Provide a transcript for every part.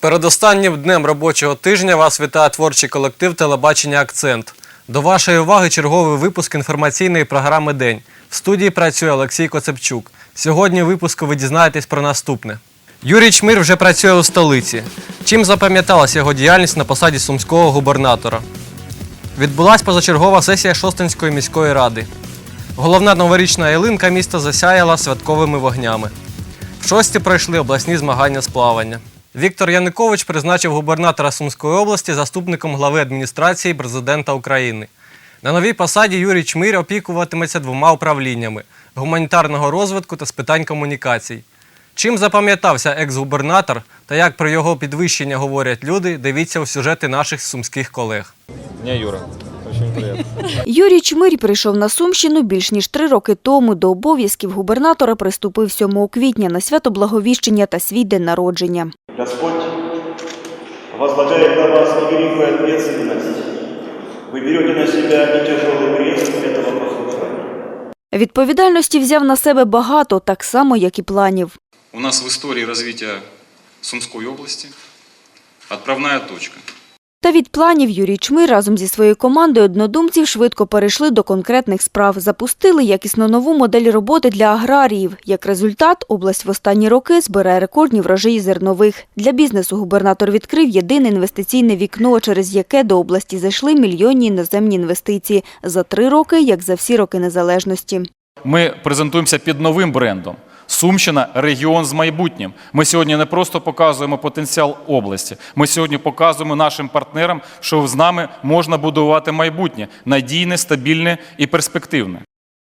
передостаннім днем робочого тижня вас вітає творчий колектив телебачення Акцент. До вашої уваги черговий випуск інформаційної програми День. В студії працює Олексій Коцепчук. Сьогодні в випуску ви дізнаєтесь про наступне. Юрій Чмир вже працює у столиці. Чим запам'яталася його діяльність на посаді сумського губернатора? Відбулась позачергова сесія Шостинської міської ради. Головна новорічна ялинка міста засяяла святковими вогнями. В шості пройшли обласні змагання з плавання. Віктор Янукович призначив губернатора Сумської області заступником глави адміністрації президента України. На новій посаді Юрій Чмир опікуватиметься двома управліннями гуманітарного розвитку та з питань комунікацій. Чим запам'ятався екс-губернатор та як про його підвищення говорять люди, дивіться у сюжети наших сумських колег. Меня Юра. Юрій Чмирь прийшов на Сумщину більш ніж три роки тому. До обов'язків губернатора приступив 7 квітня на свято Благовіщення та свій день народження. Господь возлагает на вас невеликую ответственность. Вы берете на себя и тяжелый крест этого послушания. Відповідальності взяв на себе багато, так само, як і планів. У нас в истории развития Сумской области отправная точка. та від планів Юрій Чмир разом зі своєю командою однодумців швидко перейшли до конкретних справ. Запустили якісно нову модель роботи для аграріїв. Як результат, область в останні роки збирає рекордні врожаї зернових. Для бізнесу губернатор відкрив єдине інвестиційне вікно, через яке до області зайшли мільйонні іноземні інвестиції за три роки, як за всі роки незалежності. Ми презентуємося під новим брендом. Сумщина регіон з майбутнім. Ми сьогодні не просто показуємо потенціал області. Ми сьогодні показуємо нашим партнерам, що з нами можна будувати майбутнє надійне, стабільне і перспективне.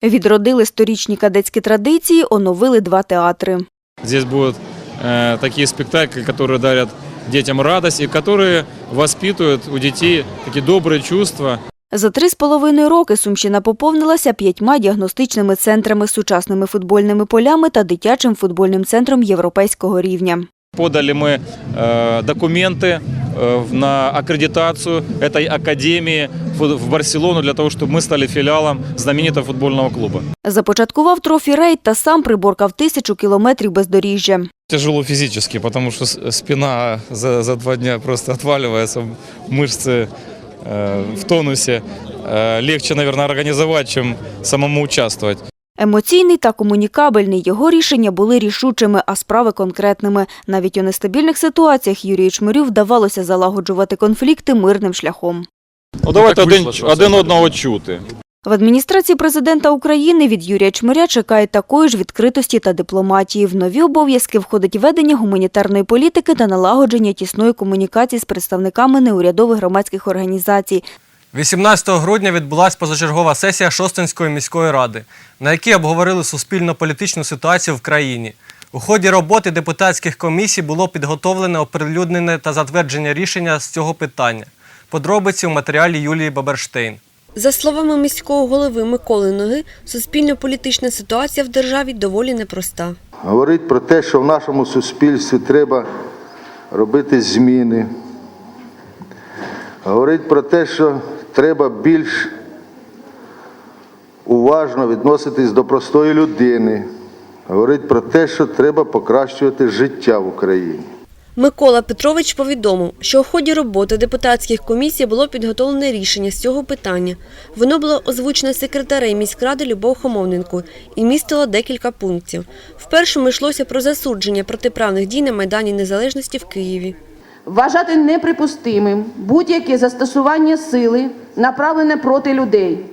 Відродили сторічні кадетські традиції, оновили два театри. Здесь будут э, такие спектакли, которые дарят детям радость и которые воспитывают у детей такие добрые чувства. За три з половиною роки Сумщина поповнилася п'ятьма діагностичними центрами, сучасними футбольними полями та дитячим футбольним центром європейського рівня. Подали мы э, документы э, в- на аккредитацию этой академии фу- в Барселону для того, чтобы мы стали филиалом знаменитого футбольного клуба. Започаткував трофі-рейд та сам приборкав тисячу кілометрів бездоріжжя. Тяжело физически, потому что с- спина за, за два дня просто отваливается, мышцы э, в тонусі. Э, легче, організувати организовать, чем самому участвувати. Емоційний та комунікабельний його рішення були рішучими, а справи конкретними. Навіть у нестабільних ситуаціях Юрію Чмирю вдавалося залагоджувати конфлікти мирним шляхом. Ну, давайте так один, один одного чути. В адміністрації президента України від Юрія Чмиря чекають такої ж відкритості та дипломатії. В нові обов'язки входить ведення гуманітарної політики та налагодження тісної комунікації з представниками неурядових громадських організацій. 18 грудня відбулася позачергова сесія Шостинської міської ради, на якій обговорили суспільно-політичну ситуацію в країні. У ході роботи депутатських комісій було підготовлене, оприлюднене та затвердження рішення з цього питання. Подробиці у матеріалі Юлії Баберштейн. За словами міського голови Миколи Ноги, суспільно-політична ситуація в державі доволі непроста. говорить про те, що в нашому суспільстві треба робити зміни. Говорить про те, що треба більш уважно відноситись до простої людини. Говорить про те, що треба покращувати життя в Україні. Микола Петрович повідомив, що у ході роботи депутатських комісій було підготовлене рішення з цього питання. Воно було озвучено секретарем міськради Любов Хомовненко і містило декілька пунктів. В першому йшлося про засудження протиправних дій на Майдані Незалежності в Києві. Вважати неприпустимим будь-яке застосування сили, направлене проти людей.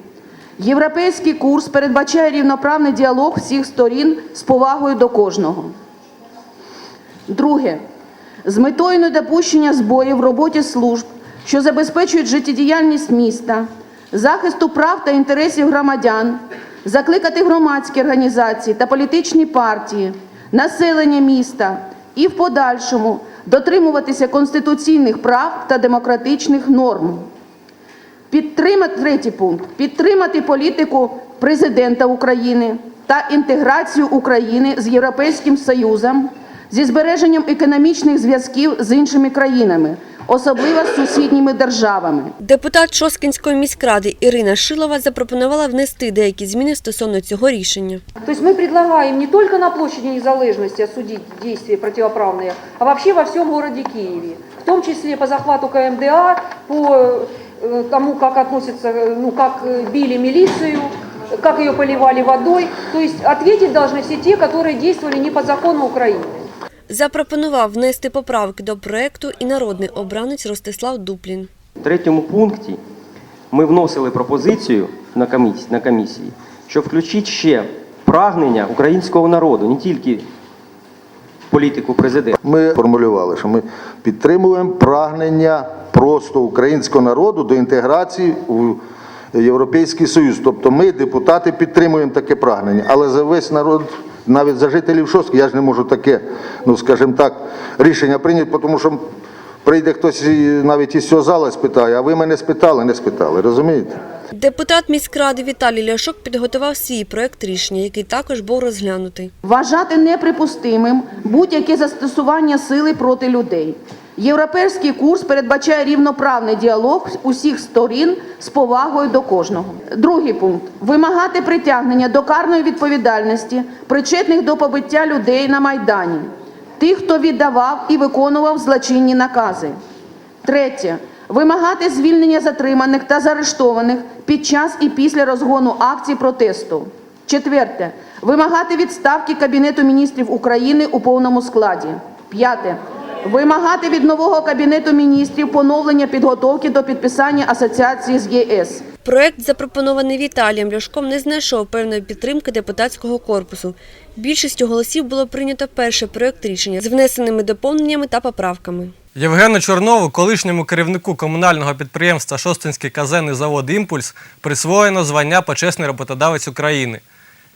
Європейський курс передбачає рівноправний діалог всіх сторін з повагою до кожного. Друге. З метою недопущення збоїв в роботі служб, що забезпечують життєдіяльність міста, захисту прав та інтересів громадян, закликати громадські організації та політичні партії, населення міста і в подальшому дотримуватися конституційних прав та демократичних норм. Підтримати третій пункт підтримати політику президента України та інтеграцію України з Європейським Союзом зі збереженням економічних зв'язків з іншими країнами, особливо з сусідніми державами. Депутат Шосткинської міськради Ірина Шилова запропонувала внести деякі зміни стосовно цього рішення. То есть мы предлагаем не только на площади незалежности осудить действия противоправные, а вообще во всем городе Киеве. В том числе по захвату КМДА, по э, тому, как относятся, э, ну, как э, били милицию, как ее поливали водой. То есть ответить должны все те, которые действовали не по закону Украины. Запропонував внести поправки до проекту і народний обранець Ростислав Дуплін. В третьому пункті ми вносили пропозицію на комісії, на комісії, щоб включити ще прагнення українського народу, не тільки політику президента. Ми формулювали, що ми підтримуємо прагнення просто українського народу до інтеграції у Європейський Союз. Тобто ми, депутати, підтримуємо таке прагнення. Але за весь народ, навіть за жителів Шостки, я ж не можу таке, ну скажімо так, рішення прийняти, тому що прийде хтось навіть із цього зала спитає, а ви мене спитали, не спитали, розумієте? Депутат міськради Віталій Ляшок підготував свій проект рішення, який також був розглянутий. Вважати неприпустимим будь-яке застосування сили проти людей. Європейський курс передбачає рівноправний діалог усіх сторін з повагою до кожного. Другий пункт вимагати притягнення до карної відповідальності причетних до побиття людей на майдані, тих, хто віддавав і виконував злочинні накази. Третє. Вимагати звільнення затриманих та заарештованих під час і після розгону акцій протесту. Четверте. Вимагати відставки Кабінету міністрів України у повному складі. П'яте. Вимагати від нового Кабінету міністрів поновлення підготовки до підписання асоціації з ЄС. Проект, запропонований Віталієм Ляшком, не знайшов певної підтримки депутатського корпусу. Більшістю голосів було прийнято перший проект рішення з внесеними доповненнями та поправками. Євгену Чорнову, колишньому керівнику комунального підприємства Шостинський казенний завод Імпульс, присвоєно звання Почесний роботодавець України.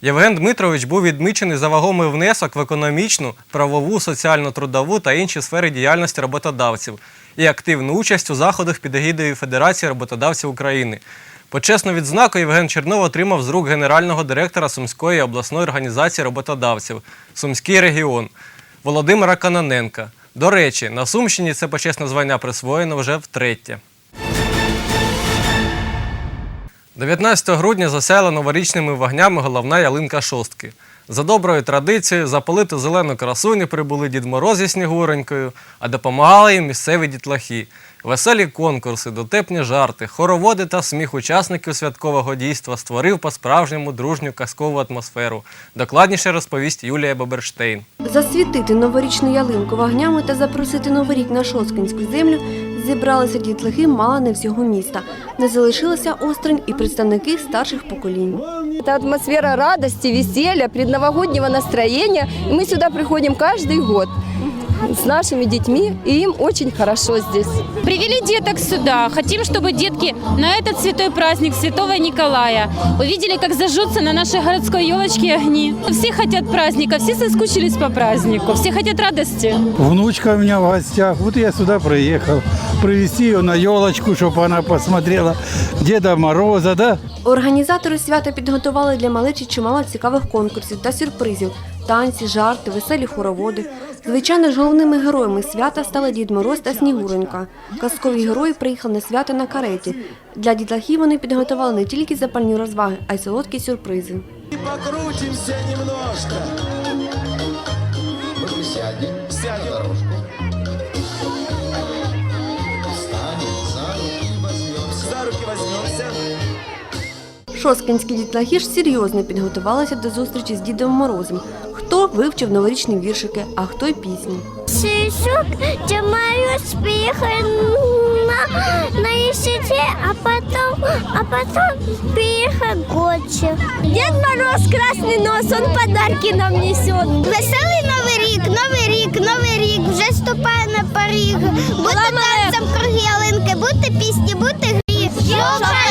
Євген Дмитрович був відмічений за вагомий внесок в економічну, правову, соціально-трудову та інші сфери діяльності роботодавців і активну участь у заходах під егідою Федерації роботодавців України. Почесну відзнаку Євген Чернов отримав з рук генерального директора Сумської обласної організації роботодавців Сумський регіон Володимира Каноненка. До речі, на Сумщині це почесне звання присвоєно вже втретє. 19 грудня засяяла новорічними вогнями головна ялинка шостки. За доброю традицією запалити зелену красуню прибули Дід Мороз зі Снігуренькою, а допомагали їм місцеві дітлахи. Веселі конкурси, дотепні жарти, хороводи та сміх учасників святкового дійства створив по-справжньому дружню казкову атмосферу. Докладніше розповість Юлія Баберштейн. Засвітити новорічну ялинку вогнями та запросити новий рік на Шосткинську землю зібралися дітлахи мало не всього міста. Не залишилися осторонь і представники старших поколінь. Это атмосфера радости, веселья, предновогоднего настроения. И мы сюда приходим каждый год с нашими детьми, и им очень хорошо здесь. Привели деток сюда. Хотим, чтобы детки на этот святой праздник Святого Николая увидели, как зажжутся на нашей городской елочке огни. Все хотят праздника, все соскучились по празднику, все хотят радости. Внучка у меня в гостях. Вот я сюда приехал. Привезти ее на елочку, чтобы она посмотрела Деда Мороза, да? Організатори свята підготували для малечі чимало цікавих конкурсів та сюрпризів, танці, жарти, веселі хороводи. Звичайно ж, головними героями свята стали Дід Мороз та Снігуренька. Казкові герої приїхали на свято на кареті. Для дітлахів вони підготували не тільки запальні розваги, а й солодкі сюрпризи. Покрутимся немножко. Мы сядем, сядем. Шосткинські дітлахи ж серйозно підготувалися до зустрічі з Дідом Морозом. Хто вивчив новорічні віршики, а хто й пісні. Шишок, Дед Мороз приехал на, на ищите, а потом, а потом приехал гонщик. Дед Мороз красный нос, он подарки нам несет. Веселый Новый рік, Новий рік, Новий рік, вже ступає на поріг. Будьте танцем круг ялинки, будьте пісні, будьте грі. Що по лесу Дед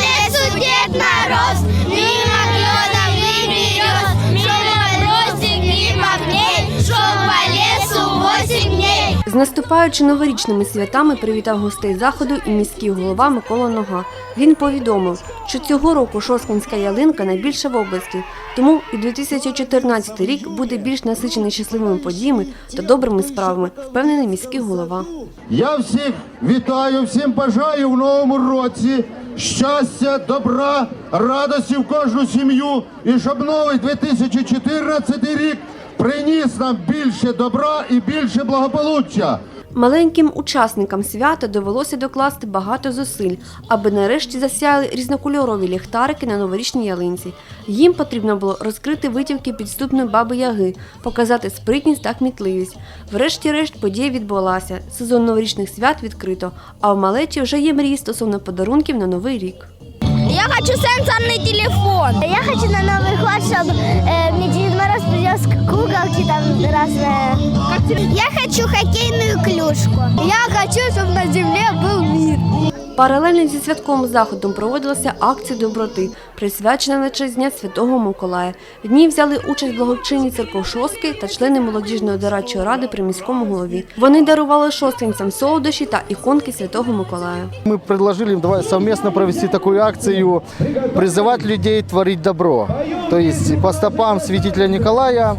Мороз, мимо клена выберет, что морозик мимо гней, что по лесу восемь дней. З З наступаючи новорічними святами привітав гостей заходу і міський голова Микола Нога. Він повідомив, що цього року Шосткинська ялинка найбільша в області, тому і 2014 рік буде більш насичений щасливими подіями та добрими справами, впевнений міський голова. Я всіх вітаю, всім бажаю в новому році щастя, добра, радості в кожну сім'ю і щоб новий 2014 рік приніс нам більше добра і більше благополуччя. Маленьким учасникам свята довелося докласти багато зусиль, аби нарешті засяяли різнокольорові ліхтарики на новорічній ялинці. Їм потрібно було розкрити витівки підступної баби Яги, показати спритність та кмітливість. Врешті-решт подія відбулася. Сезон новорічних свят відкрито, а в малечі вже є мрії стосовно подарунків на новий рік. Я хочу сенсорный телефон. Я хочу на Новый год, чтобы мне Дед Мороз привез куколки там разные. Я хочу хоккейную клюшку. Я хочу, чтобы на земле был мир. Паралельно зі святковим заходом проводилася акція доброти, присвячена на Святого Миколая. В ній взяли участь благочинні церков Шостки та члени молодіжної дорадчої ради при міському голові. Вони дарували шосткинцям солодощі та іконки Святого Миколая. Мы предложили давай совместно провести такую акцию, призывать людей творить добро. То есть по стопам святителя Николая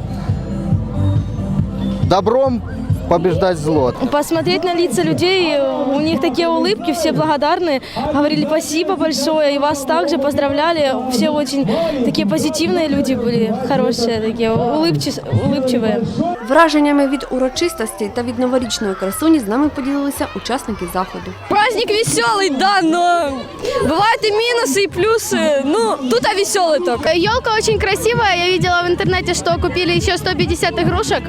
добром побеждать зло. Посмотреть на лица людей, у них такие улыбки, все благодарны, говорили спасибо большое, и вас также поздравляли. Все очень такие позитивные люди были, хорошие такие, улыбчи- улыбчивые. Враженнями від урочистостей та від новорічної красуні з нами поділилися учасники заходу. Праздник веселый, да, но бывают и минусы, и плюсы. Ну, тут а веселый только. Елка очень красивая. Я видела в интернете, что купили еще 150 игрушек.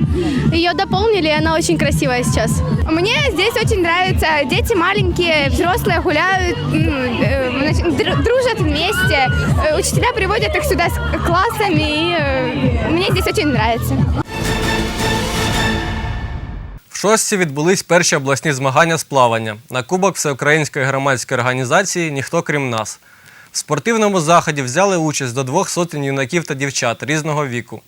Ее дополнили, и она очень красивая сейчас. Мне здесь очень нравится. Дети маленькие, взрослые гуляют, м, э, значит, дру- дружат вместе. Э, Учителя приводят их сюда с классами, и э, мне здесь очень нравится. В шостці відбулись перші обласні змагання з плавання на Кубок Всеукраїнської громадської організації Ніхто крім нас. В спортивному заході взяли участь до двох сотень юнаків та дівчат різного віку.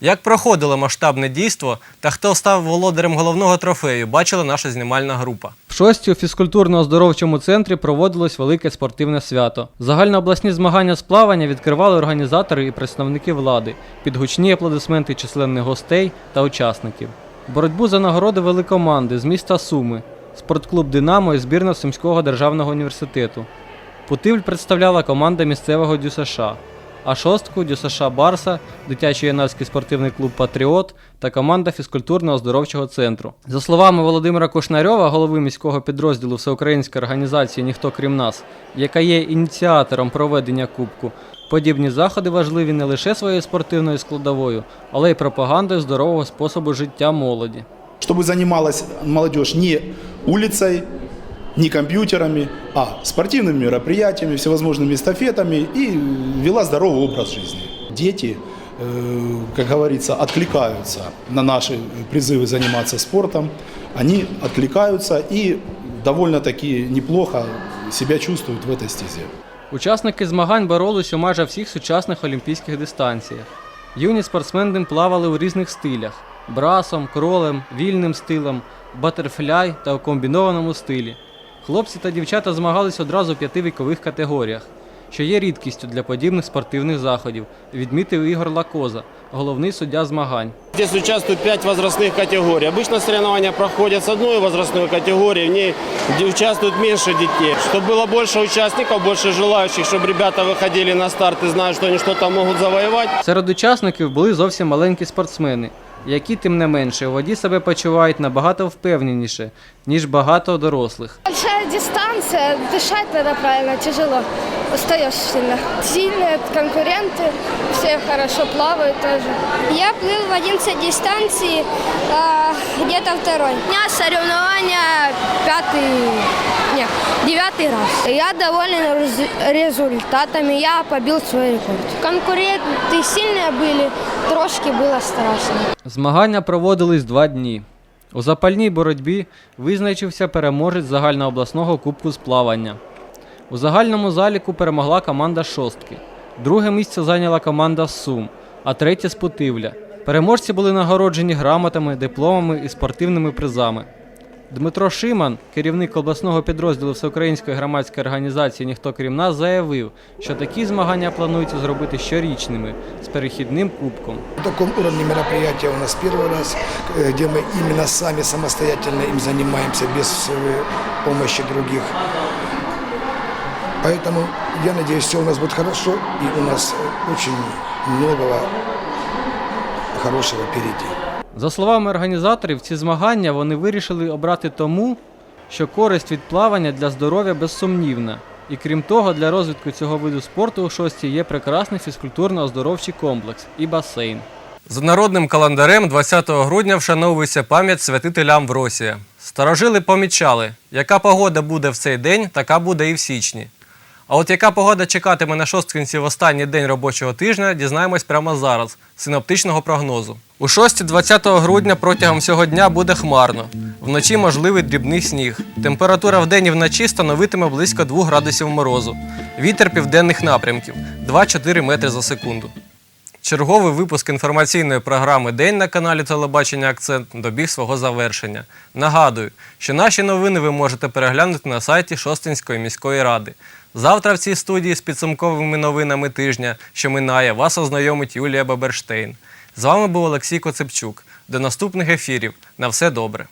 Як проходило масштабне дійство та хто став володарем головного трофею, бачила наша знімальна група. В шості у фізкультурно-оздоровчому центрі проводилось велике спортивне свято. Загальнообласні змагання з плавання відкривали організатори і представники влади, під гучні аплодисменти численних гостей та учасників. Боротьбу за нагороди вели команди з міста Суми, спортклуб Динамо і збірна Сумського державного університету. Путивль представляла команда місцевого ДЮСШ, а шостку ДЮСШ Барса, дитячий юнацький спортивний клуб Патріот та команда фізкультурно-оздоровчого центру. За словами Володимира Кушнарьова, голови міського підрозділу Всеукраїнської організації Ніхто крім нас, яка є ініціатором проведення кубку, подібні заходи важливі не лише своєю спортивною складовою, але й пропагандою здорового способу життя молоді. Чтобы занималась молодежь не улицей, не компьютерами, а спортивными мероприятиями, всевозможными эстафетами и вела здоровый образ жизни. Дети, э, как говорится, откликаются на наши призывы заниматься спортом. Они откликаются и довольно-таки неплохо себя чувствуют в этой стезе. Учасники змагань боролись у майже всіх сучасних олімпійських дистанціях. Юні спортсмени плавали у різних стилях: брасом, кролем, вільним стилем, батерфляй та у комбінованому стилі. Хлопці та дівчата змагались одразу у п'яти вікових категоріях, що є рідкістю для подібних спортивних заходів, відмітив Ігор Лакоза, головний суддя змагань. Здесь участвуют пять возрастных категорий. Обычно соревнования проходят с одной возрастной категории, в ней где участвует меньше детей. Чтобы было больше участников, больше желающих, чтобы ребята выходили на старт и знают, что они что-то могут завоевать. Серед учасників були зовсім маленькі спортсмени, які, тим не менше, у воді себе почувають набагато впевненіше, ніж багато дорослих. Большая дистанция, дышать надо правильно, тяжело. Устаешь сильно. Сильные конкуренты, все хорошо плавают тоже. Я плыл в 11 дистанции, где-то второй. У меня соревнования пятый, нет, девятый раз. Я доволен рез- результатами, я побил свой рекорд. Конкуренты сильные были, трошки было страшно. Змагання проводились два дні. У запальній боротьбі визначився переможець загальнообласного кубку з плавання. У загальному заліку перемогла команда шостки. Друге місце зайняла команда з Сум, а третє з Путивля. Переможці були нагороджені грамотами, дипломами і спортивними призами. Дмитро Шиман, керівник обласного підрозділу Всеукраїнської громадської організації Ніхто крім нас, заявив, що такі змагання планується зробити щорічними з перехідним кубком. В таком уровне мероприятия у нас первый раз, э, где мы именно сами самостоятельно им занимаемся без э, помощи других. Поэтому я надеюсь, все у нас будет хорошо, и у нас э, очень многого хорошего впереди. За словами організаторів, ці змагання вони вирішили обрати тому, що користь від плавання для здоров'я безсумнівна. І крім того, для розвитку цього виду спорту у шості є прекрасний фізкультурно-оздоровчий комплекс і басейн. За народним календарем 20 грудня вшановується пам'ять святителя Амвросія. Старожили помічали, яка погода буде в цей день, така буде і в січні. А от яка погода чекатиме на шосткинці в останній день робочого тижня, дізнаємось прямо зараз синоптичного прогнозу. У шості 20 грудня протягом всього дня буде хмарно. Вночі можливий дрібний сніг. Температура вдень і вночі становитиме близько 2 градусів морозу. Вітер південних напрямків 2-4 метри за секунду. Черговий випуск інформаційної програми День на каналі Телебачення Акцент добіг свого завершення. Нагадую, що наші новини ви можете переглянути на сайті Шостинської міської ради. Завтра в цій студії з підсумковими новинами тижня, що минає, вас ознайомить Юлія Баберштейн. З вами був Олексій Коцепчук. До наступних ефірів. На все добре.